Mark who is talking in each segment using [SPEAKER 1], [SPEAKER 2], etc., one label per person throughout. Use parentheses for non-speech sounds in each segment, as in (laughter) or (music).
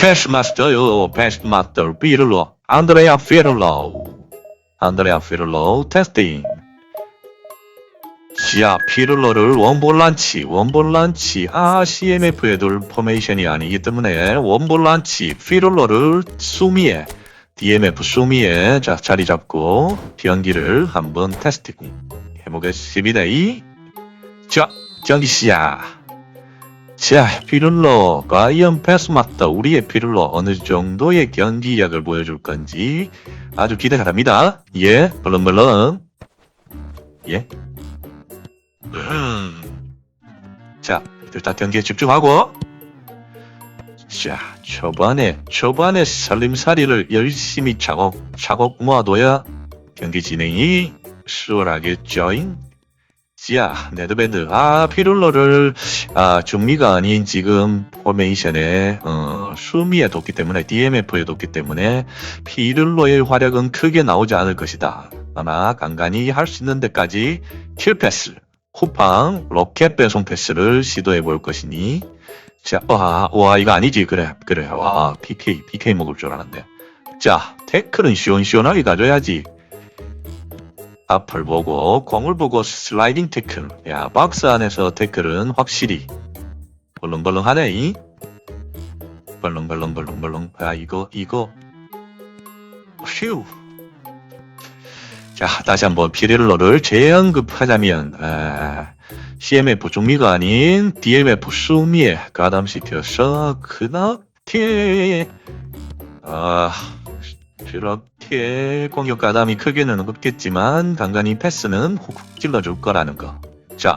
[SPEAKER 1] 패스마스터요, 패스마스터, 비를로, 안드레아 피를로, 안드레아 피를로, 테스팅. 자, 피를로를 원볼란치, 원볼란치, 아, CMF에 둘 포메이션이 아니기 때문에 원볼란치, 피를로를 수미에, DMF 수미에 자, 자리 잡고 변기를 한번 테스팅 해보겠습니다. 이, 자, 전기 시작. 자, 피를로 과연 패스마스터 우리의 피를로 어느 정도의 경기력을 보여줄 건지 아주 기대가 됩니다. 예, 벌렁벌렁. 예. 음. 자, 일단 경기에 집중하고. 자, 초반에 초반에 살림살이를 열심히 차곡 차곡 모아둬야 경기 진행이 수월하겠죠잉. 자, 네드밴드. 아, 피룰러를, 아, 중미가 아닌 지금 포메이션에, 어, 수미에 뒀기 때문에, DMF에 뒀기 때문에, 피룰러의 화력은 크게 나오지 않을 것이다. 아마 간간히 할 수 있는 데까지 킬패스, 쿠팡, 로켓 배송 패스를 시도해 볼 것이니, 자, 와, 와, 이거 아니지. 그래, 그래. 와, PK, PK 먹을 줄 알았네. 자, 태클은 시원시원하게 가져야지. 앞을 보고 공을 보고 슬라이딩 태클. 야 박스 안에서 태클은 확실히 벌렁벌렁하네. 이. 벌렁벌렁벌렁벌렁. 야 이거 이거. 휴. 자 다시 한번 피렐로를 재언급하자면 아, CMF 중미가 아닌 DMF 수미에 가담시켜서 그렇게 아 그렇게 공격 가담이 크게는 없겠지만 간간히 패스는 훅훅 찔러줄 거라는 거. 자,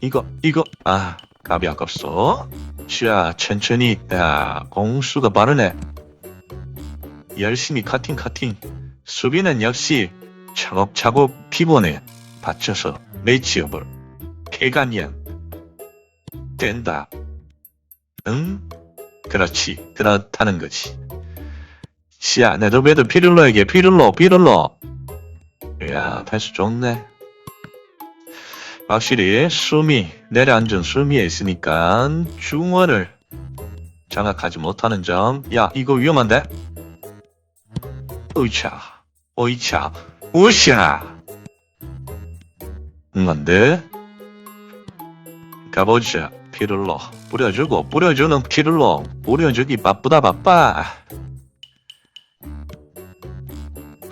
[SPEAKER 1] 이거 이거 아 값이 아깝소. 자, 천천히 야 공수가 빠르네. 열심히 카팅 카팅. 수비는 역시 차곡차곡 피본에 받쳐서 매치업을 개간이야. 된다. 응? 그렇지. 그렇다는 거지. 시야, 네더베드 피를로에게 피를로, 피를로. 야, 패스 좋네. 확실히 수미, 내려앉은 수미에 있으니까 중원을 장악하지 못하는 점. 야, 이거 위험한데? 으차, 어이차, 우샤. 응, 안 돼. 가보자, 피를로. 뿌려주고, 뿌려주는 피를로. 뿌려주기 바쁘다, 바빠.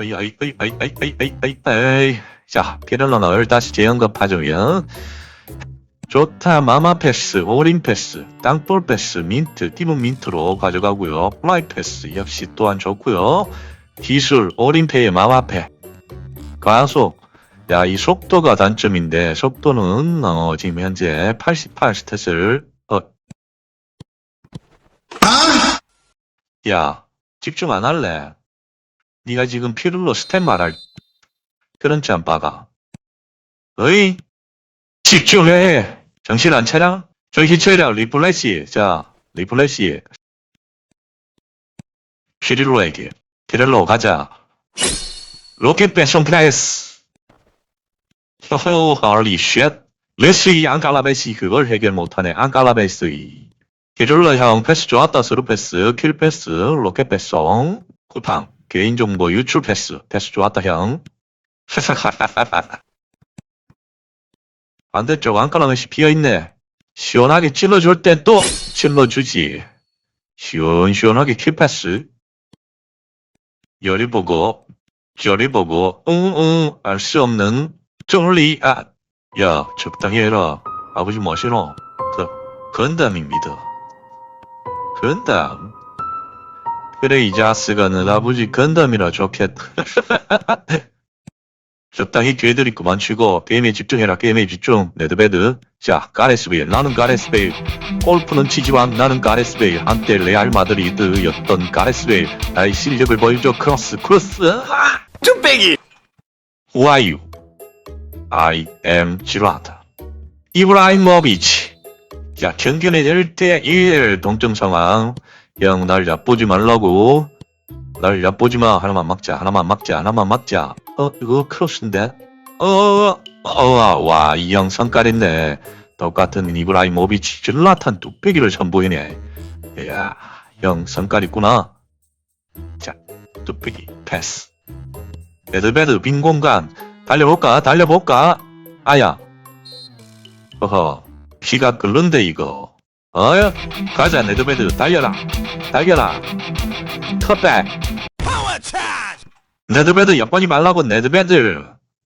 [SPEAKER 1] 어이, 어이, 어이, 어이, 어이, 어이, 어이, 어이, 어이. 자, 피를로널 다시 재연급하자면 좋다, 마마 패스, 올인 패스, 땅볼 패스, 민트, 팀은 민트로 가져가고요. 플라이 패스 역시 또한 좋고요. 기술, 올인페이 마마패. 가속. 야, 이 속도가 단점인데, 속도는, 어, 지금 현재 88 스탯을, 어. 야, 집중 안 할래? 네가 지금 피를로 스텝 말할 그런 짬바가. 어이? 집중해! 정신 안 차려? 정신 차려, 리플래시. 자, 리플래시. 피릴로에게. 피릴로 가자. 로켓 배송 플레이스. 허허, 헐리 쉣. 레스이 안갈라베시 그걸 해결 못하네. 안갈라베시. 피릴로 형 패스 좋았다. 스루 패스, 킬 패스, 로켓 배송. 쿠팡. 개인정보 유출 패스. 패스 좋았다, 형. (laughs) 반대쪽 안가랑시 비어있네. 시원하게 찔러줄 땐 또 찔러주지. 시원시원하게 킬패스. 열이 보고, 열이 보고, 응, 응, 알 수 없는 정리, 아, 야, 적당히 해라. 아버지 뭐시노? 저, 건담입니다. 건담? 그래, 이 자스가 는 아버지 건담이라 좋겠다. (laughs) 적당히 뒤에들이 그만치고 게임에 집중해라 게임에 집중. 네드베드. 자 가레스베일. 나는 가레스베일. 골프는 치지만 나는 가레스베일. 한때 레알 마드리드였던 가레스베일. 나의 실력을 보여줘 크로스 크로스. 아!
[SPEAKER 2] 쭈빼기
[SPEAKER 1] Who are you? I am 지라타 이브라이모비치. 자 경기는 1대1 동점 상황 형 날 얕보지 말라고 날 얕보지 마 하나만 막자 하나만 막자 하나만 막자 어 이거 크로스인데 어어와 이 형 성깔 있네 똑같은 이브라이모비치 질라탄 뚝배기를 선보이네 야, 형 성깔 있구나. 자, 뚝배기 패스. 레드베드 빈 공간 달려볼까? 달려볼까? 아야. 어허, 피가 끓는데 이거. 어여, 가자 레드베드 달려라. 달려라. 컷백. 레드베드 여건이 말라고 레드베드.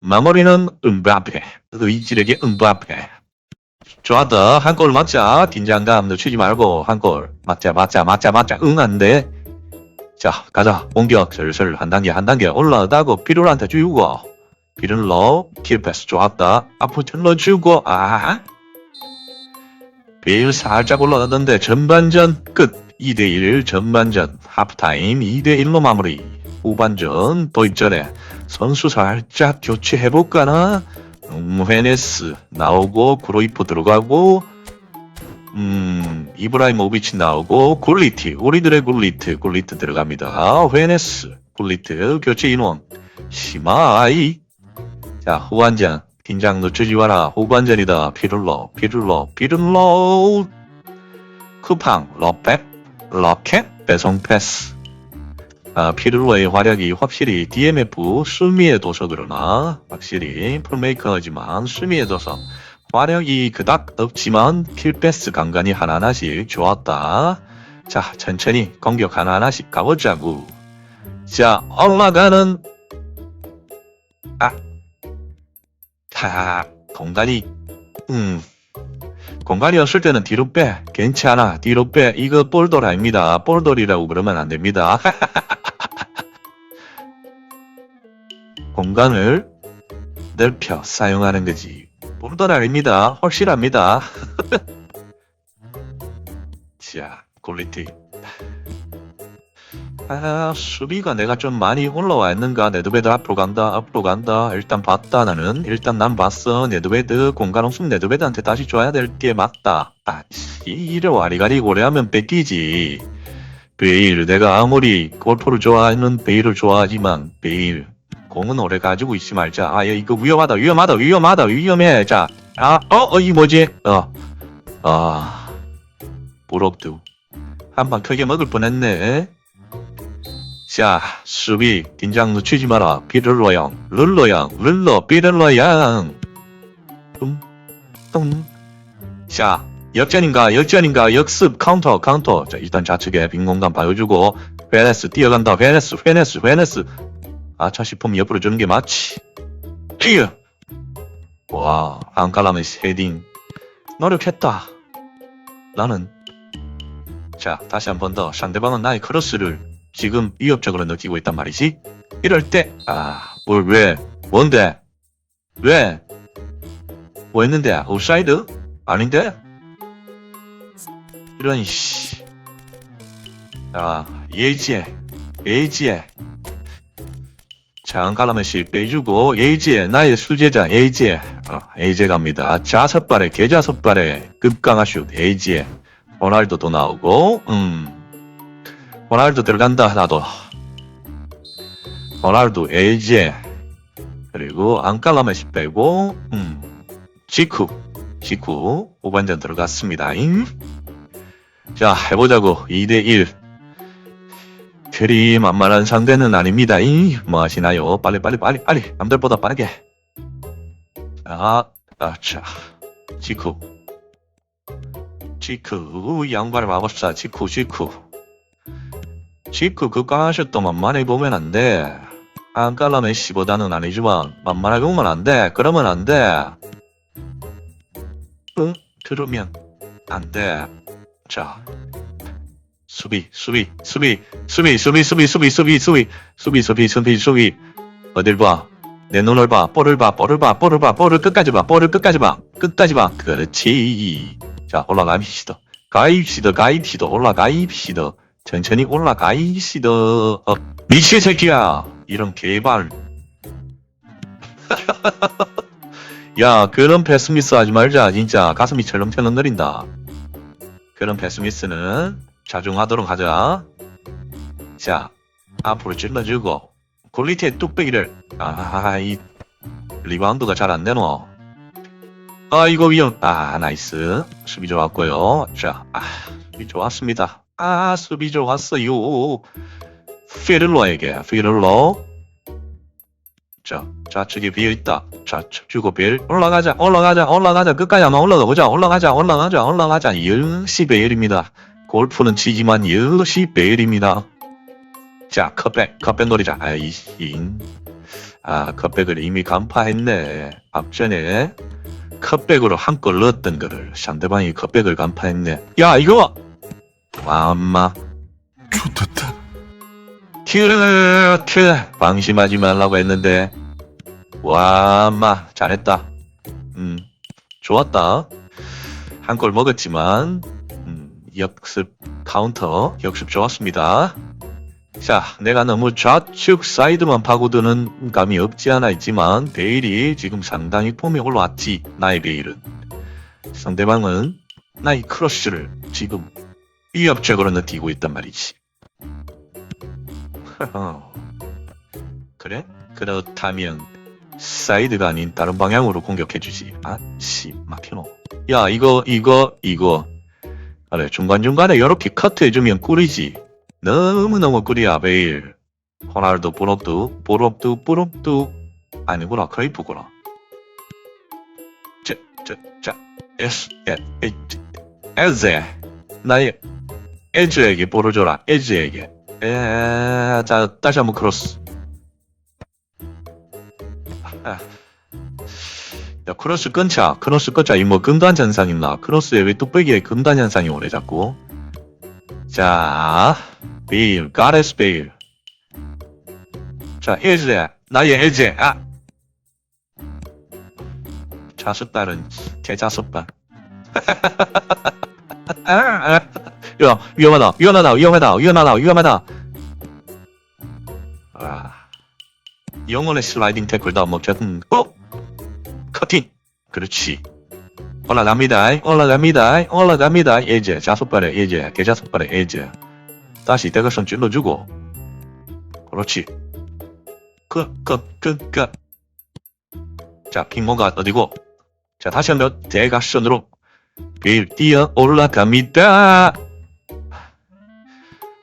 [SPEAKER 1] 마무리는 은바페. 의지력의 은바페. 좋았다. 한 골 맞자. 긴장감 늦추지 말고 한 골. 맞자, 맞자, 맞자, 맞자. 응, 안 돼. 자, 가자. 공격 슬슬 한 단계 한 단계 올라가고 피를한테 주고. 피를로 킬패스 좋았다. 앞으로 틀어주고, 아. 빌 살짝 올라가던데 전반전 끝. 2대1 전반전 하프타임 2대1로 마무리. 후반전 도입전에 선수 살짝 교체해볼까나? 음, 헤네스 나오고 크로이프 들어가고 음 이브라이모비치 나오고 굴리티 우리들의 굴리트 굴리트 들어갑니다 헤네스 굴리트 교체 인원 시마이 자 후반전 긴장 늦추지 마라. 후반전이다. 피를로 피를로 피를로 쿠팡 러백 러켓 배송 패스. 아, 피를로의 활약이 확실히 DMF 수미에 둬서 그러나? 확실히 풀메이커지만 수미에 둬서. 활약이 그닥 없지만 킬패스 간간히 하나하나씩 좋았다. 자 천천히 공격 하나하나씩 가보자고. 자 올라가는 다 공간이 음 공간이 없을 때는 뒤로 빼. 괜찮아. 뒤로 빼. 이거 볼돌 아닙니다. 볼돌이라고 그러면 안 됩니다. (laughs) 공간을 넓혀 사용하는 거지. 볼돌 아닙니다. 확실합니다. 자, 퀄리티. 아, 수비가 내가 좀 많이 올라와 있는가? 네드베드 앞으로 간다, 앞으로 간다. 일단 봤다, 나는. 일단 난 봤어. 네드베드, 공간 없으면 네드베드한테 다시 줘야 될 게 맞다. 아, 씨, 이래 와리가리 고래하면 뺏기지. 베일, 내가 아무리 골프를 좋아하는 베일을 좋아하지만, 베일, 공은 오래 가지고 있지 말자. 아, 야, 이거 위험하다, 위험하다, 위험하다, 위험해. 자, 아, 어, 어, 이 뭐지? 어, 아, 부럽두. 한방 크게 먹을 뻔했네. 자, 수비, 긴장 늦추지 마라. 비를로 양, 룰로 양, 룰로, 비를로 양. 뚱, 뚱. 자, 역전인가, 역전인가, 역습, 카운터, 카운터. 자, 일단 좌측에 빈 공간 봐주고, 베네스 뛰어간다, 베네스, 베네스, 베네스. 아차 싶으면 옆으로 주는 게 맞지. 히어! 와, 안칼라의 헤딩. 노력했다. 나는. 자, 다시 한 번 더. 상대방은 나의 크로스를 지금 위협적으로 느끼고 있단 말이지. 이럴 때, 아, 뭘, 왜, 뭔데? 왜? 뭐 했는데? 오프사이드? 아닌데? 이런, 씨. 자, 예지에, 예지에. 자, 안칼라메시 빼주고, 예지에, 나의 수제자, 예지에. 어, 예지에 갑니다. 자석발에, 개자석발에, 급강하슛, 예지에. 호날두도 나오고, 음. 호날두 들어간다 나도. 호날두 에이제 그리고 안칼라메시 빼고 음 지쿠 지쿠 후반전 들어갔습니다 잉? 자 해보자고. 2대1 그리 만만한 상대는 아닙니다 잉? 뭐 하시나요? 빨리 빨리 빨리 빨리. 남들보다 빠르게. 아, 아자 지쿠. 지쿠 양발 마법사 지쿠 지쿠 지크 그거 하셨던 만만해 보면 안 돼. 안깔라 메시보다는 아니지만 만만하게 보면 안 돼. 그러면 안 돼. 응? 그러면 안 돼. 자. 수비, 수비, 수비, 수비, 수비, 수비, 수비, 수비, 수비, 수비, 수비, 수비, 수비. 어딜 봐? 내 눈을 봐, 볼을 봐, 볼을 봐, 볼을 봐, 볼을 끝까지 봐, 볼을 끝까지 봐, 끝까지 봐. 그렇지. 자, 올라가입시다. 가입시다, 가입시다, 올라가입시다. 천천히 올라가이시더 어, 미친 새끼야. 이런 개발. (laughs) 야 그런 패스미스 하지 말자 진짜. 가슴이 철렁철렁 거린다. 그런 패스미스는 자중하도록 하자. 자 앞으로 찔러주고 퀄리티의 뚝배기를. 아이 리바운드가 잘 안되노. 아 이거 위험. 아 나이스. 수비 좋았고요. 자 아, 수비 좋았습니다 아, 수비 좋았어요. 피를로에게, 피를로. 자, 좌측에 비어 있다. 좌측 주고 빌. 올라가자, 올라가자, 올라가자. 끝까지 한번 올라가 보자. 올라가자, 올라가자, 올라가자. 역시 베일입니다. 골프는 치지만 역시 베일입니다. 자, 컵백, 컵백 노리자. 아이씨. 아, 컵백을 이미 간파했네. 앞전에 컵백으로 한 골 넣었던 거를 상대방이 컵백을 간파했네. 야, 이거! 와, 엄마.
[SPEAKER 2] 좋됐다.
[SPEAKER 1] 큐르, 큐. 방심하지 말라고 했는데. 와, 엄마. 잘했다. 음, 좋았다. 한 골 먹었지만, 음, 역습 카운터, 역습 좋았습니다. 자, 내가 너무 좌측 사이드만 파고드는 감이 없지 않아 있지만, 베일이 지금 상당히 폼이 올라왔지, 나의 베일은. 상대방은 나의 크로스를 지금 위협적으로 느끼고 있단 말이지. 어. 그래? 그렇다면 사이드가 아닌 다른 방향으로 공격해주지. 아, 씨, 막히노. 야, 이거, 이거, 이거. 그래, 중간중간에 이렇게 커트해주면 꿀이지. 너무너무 꿀이야, 베일. 호날두, 부럽두, 부럽두, 부럽두. 아니구나, 크레이프구나. 자, 자, 자, 에스, 에, 에, 에제. 나의 에즈에게 볼을 줘라, 에즈에게. 에, 자, 다시 한번 크로스. 아. 야, 크로스 끊자, 크로스 끊자. 이 뭐 금단 현상 있나? 크로스에 왜 뚝배기에 금단 현상이 오래 자꾸? 자, 베일, 가레스 베일. 자, 에제, 나의 에제, 아! 자석발은 개자석발. (laughs) 아, 아. 야, 위험하다, 위험하다, 위험하다, 위험하다, 위험하다. 아, 영혼의 슬라이딩 태클 다음 먹자든, 어? 커팅! 그렇지. 올라갑니다, 올라갑니다, 올라갑니다. 예제, 자석발에 예제, 개자석발에 예제. 다시 대각선 찔러주고. 그렇지. 그, 그, 그, 그. 자, 핑mon가 어디고? 자, 다시 한번 대각선으로 빌 뛰어 올라갑니다.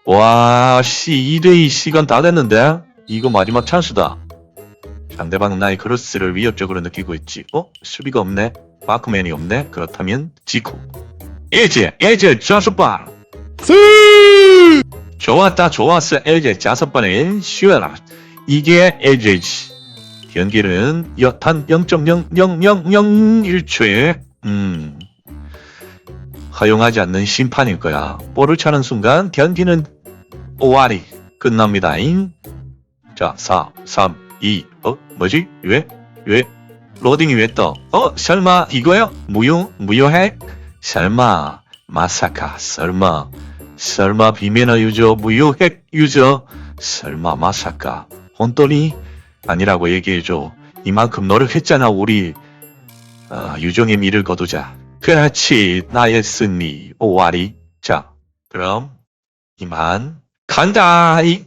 [SPEAKER 1] 와, 씨, 2대2 시간 다 됐는데? 이거 마지막 찬스다. 상대방은 나의 크로스를 위협적으로 느끼고 있지. 어? 수비가 없네? 마크맨이 없네? 그렇다면, 지코. 예제, 예제, 자석발! 좋았다, 좋았어, 예제, 자석발에 쉬어라. 이게 예제지. 경기는 여탄 0.00001초에, 음, 허용하지 않는 심판일 거야. 볼을 차는 순간 경기는 오와리 끝납니다잉. 자, 4, 3, 2, 어, 뭐지? 왜? 왜? 로딩이 왜 떠? 어, 설마 이거야? 무효? 무효해? 설마, 마사카, 설마, 설마 비매너 유저, 무효핵 유저, 설마 마사카, 혼돈이 아니라고 얘기해줘. 이만큼 노력했잖아, 우리. 어, 유종의 미를 거두자. 그렇지, 나의 승리, 오와리. 자, 그럼, 이만, 간다, 이.